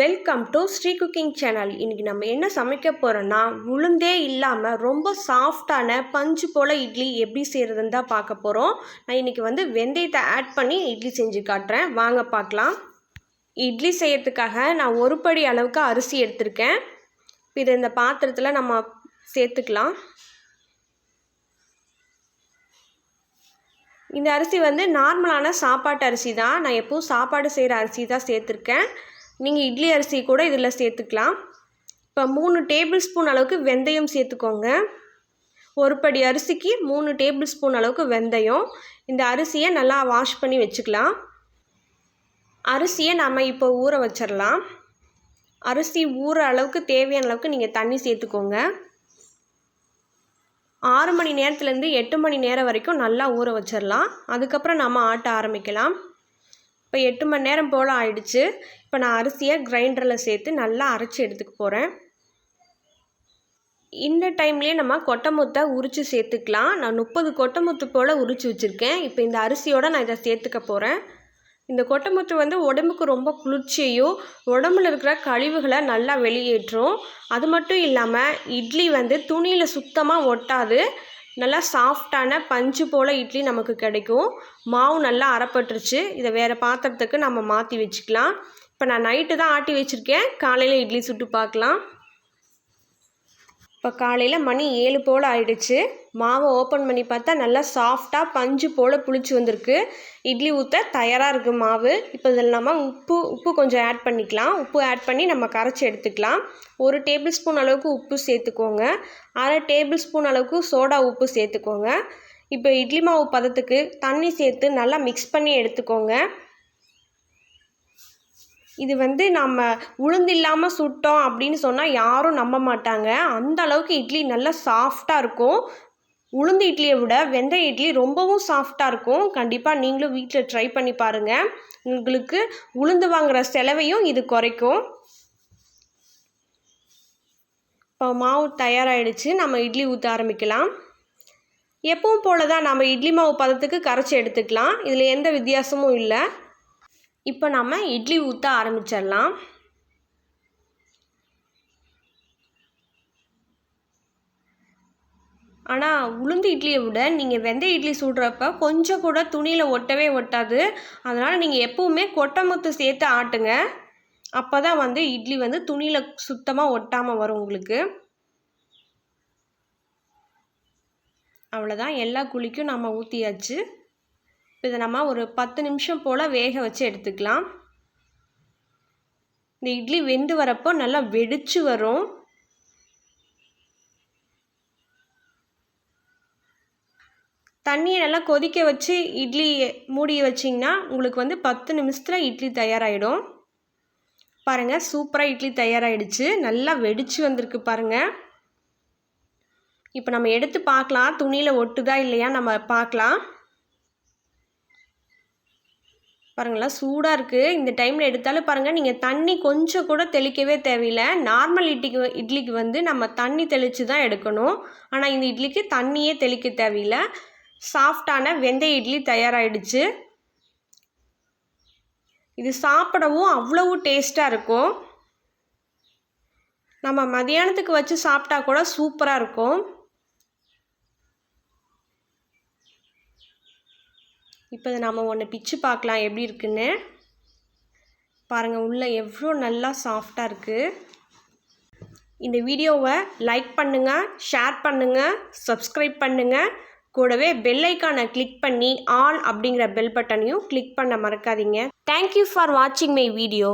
Welcome to Sri cooking channel இன்றைக்கி நம்ம என்ன சமைக்க போகிறோன்னா உளுந்தே இல்லாமல் ரொம்ப சாஃப்டான பஞ்சு போல் இட்லி எப்படி செய்கிறதுன்னு தான் பார்க்க போகிறோம் நான் இன்றைக்கி வந்து வெந்தயத்தை ஆட் பண்ணி இட்லி செஞ்சு காட்டுறேன். வாங்க பார்க்கலாம். இட்லி செய்யறதுக்காக நான் ஒரு படி அளவுக்கு அரிசி எடுத்திருக்கேன். இது இந்த பாத்திரத்தில் நம்ம சேர்த்துக்கலாம். இந்த அரிசி வந்து நார்மலான சாப்பாட்டு அரிசி தான். நான் எப்போவும் சாப்பாடு செய்கிற அரிசி தான் சேர்த்துருக்கேன். நீங்கள் இட்லி அரிசி கூட இதில் சேர்த்துக்கலாம். இப்போ மூணு டேபிள் ஸ்பூன் அளவுக்கு வெந்தயம் சேர்த்துக்கோங்க. ஒரு படி அரிசிக்கு மூணு டேபிள் ஸ்பூன் அளவுக்கு வெந்தயம். இந்த அரிசியை நல்லா வாஷ் பண்ணி வச்சுக்கலாம். அரிசியை நம்ம இப்போ ஊற வச்சிடலாம். அரிசி ஊற அளவுக்கு தேவையான அளவுக்கு நீங்கள் தண்ணி சேர்த்துக்கோங்க. ஆறு மணி நேரத்துலேருந்து எட்டு மணி நேரம் வரைக்கும் நல்லா ஊற வச்சிடலாம். அதுக்கப்புறம் நம்ம ஆட்ட ஆரம்பிக்கலாம். இப்போ எட்டு மணி நேரம் போல் ஆயிடுச்சு. இப்போ நான் அரிசியை கிரைண்டரில் சேர்த்து நல்லா அரைச்சி எடுத்துக்க போகிறேன் இந்த டைம்லேயே நம்ம கொட்டைமுத்தை உரித்து சேர்த்துக்கலாம். நான் முப்பது கொட்டைமுத்து போல் உரித்து வச்சுருக்கேன். இப்போ இந்த அரிசியோடு நான் இதை சேர்த்துக்க போகிறேன் இந்த கொட்டைமுத்து வந்து உடம்புக்கு ரொம்ப குளிர்ச்சியையும் உடம்புல இருக்கிற கழிவுகளை நல்லா வெளியேற்றும். அது மட்டும் இல்லாமல் இட்லி வந்து துணியில் சுத்தமாக ஒட்டாது. நல்லா சாஃப்டான பஞ்சு போல் இட்லி நமக்கு கிடைக்கும். மாவு நல்லா அறப்பட்டுருச்சு இதை வேறு பாத்திரத்துக்கு நம்ம மாற்றி வச்சுக்கலாம். இப்போ நான் நைட்டு தான் ஆட்டி வச்சுருக்கேன். காலையில் இட்லி சுட்டு பார்க்கலாம். இப்போ காலையில் மணி ஏழு போல் ஆயிடுச்சு. மாவை ஓப்பன் பண்ணி பார்த்தா நல்லா சாஃப்டாக பஞ்சு போல் புளிச்சு வந்திருக்கு. இட்லி ஊற்ற தயாராக இருக்குது மாவு. இப்போ இதில் நம்ம உப்பு உப்பு கொஞ்சம் ஆட் பண்ணிக்கலாம். உப்பு ஆட் பண்ணி நம்ம கரைச்சி எடுத்துக்கலாம். ஒரு டேபிள் ஸ்பூன் அளவுக்கு உப்பு சேர்த்துக்கோங்க. அரை டேபிள் ஸ்பூன் அளவுக்கு சோடா உப்பு சேர்த்துக்கோங்க. இப்போ இட்லி மாவு பதத்துக்கு தண்ணி சேர்த்து நல்லா மிக்ஸ் பண்ணி எடுத்துக்கோங்க. இது வந்து நம்ம உளுந்து இல்லாமல் சுட்டோம் அப்படின்னு சொன்னால் யாரும் நம்ப மாட்டாங்க. அந்த அளவுக்கு இட்லி நல்லா சாஃப்டாக இருக்கும். உளுந்து இட்லியை விட வெந்தய இட்லி ரொம்பவும் சாஃப்டாக இருக்கும். கண்டிப்பாக நீங்களும் வீட்டில் ட்ரை பண்ணி பாருங்கள் உங்களுக்கு உளுந்து வாங்குகிற செலவையும் இது குறைக்கும். இப்போ மாவு தயாராகிடுச்சு நம்ம இட்லி ஊற்ற ஆரம்பிக்கலாம். எப்பவும் போல தான் நம்ம இட்லி மாவு பதத்துக்கு கரைச்சி எடுத்துக்கலாம். இதில் எந்த வித்தியாசமும் இல்லை. இப்போ நம்ம இட்லி ஊற்ற ஆரம்பிச்சிடலாம். ஆனால் உளுந்து இட்லியை விட நீங்கள் வெந்தய இட்லி சுடுறப்ப கொஞ்சம் கூட துணியில் ஒட்டவே ஒட்டாது. அதனால் நீங்கள் எப்போவுமே கொட்டைமுத்து சேர்த்து ஆட்டுங்க. அப்போ தான் வந்து இட்லி வந்து துணியில் சுத்தமாக ஒட்டாமல் வரும் உங்களுக்கு. அவ்வளோதான் எல்லா குழிக்கும் நம்ம ஊற்றியாச்சு இதை நம்ம ஒரு பத்து நிமிஷம் போல் வேக வச்சு எடுத்துக்கலாம். இந்த இட்லி வெந்து வரப்போ நல்லா வெடிச்சு வரும். தண்ணியை நல்லா கொதிக்க வச்சு இட்லி மூடி வச்சிங்கன்னா உங்களுக்கு வந்து பத்து நிமிஷத்தில் இட்லி தயாராகிடும் பாருங்கள் சூப்பராக இட்லி தயாராகிடுச்சு நல்லா வெடிச்சு வந்திருக்கு பாருங்கள் இப்போ நம்ம எடுத்து பார்க்கலாம். துணியில் ஒட்டுதா இல்லையா நம்ம பார்க்கலாம். பாருங்களா சூடாக இருக்குது இந்த டைமில் எடுத்தாலும் பாருங்கள் நீங்கள் தண்ணி கொஞ்சம் கூட தெளிக்கவே தேவையில்லை. நார்மல் இட்லிக்கு இட்லிக்கு வந்து நம்ம தண்ணி தெளித்து தான் எடுக்கணும். ஆனால் இந்த இட்லிக்கு தண்ணியே தெளிக்க தேவையில்லை. சாஃப்டான வெந்தய இட்லி தயாராகிடுச்சு இது சாப்பிடவும் அவ்வளவு டேஸ்ட்டாக இருக்கும். நம்ம மதியானத்துக்கு வச்சு சாப்பிட்டா கூட சூப்பராக இருக்கும். இப்போ இதை நம்ம ஒன்று பிச்சு பார்க்கலாம் எப்படி இருக்குன்னு. பாருங்கள் உள்ளே எவ்வளோ நல்லா சாஃப்டாக இருக்குது இந்த வீடியோவை லைக் பண்ணுங்கள் ஷேர் பண்ணுங்கள் சப்ஸ்கிரைப் பண்ணுங்கள் கூடவே பெல் ஐக்கானை கிளிக் பண்ணி ஆல் அப்படிங்கிற பெல் பட்டனையும் கிளிக் பண்ண மறக்காதீங்க. தேங்க்யூ ஃபார் வாட்சிங் மை வீடியோ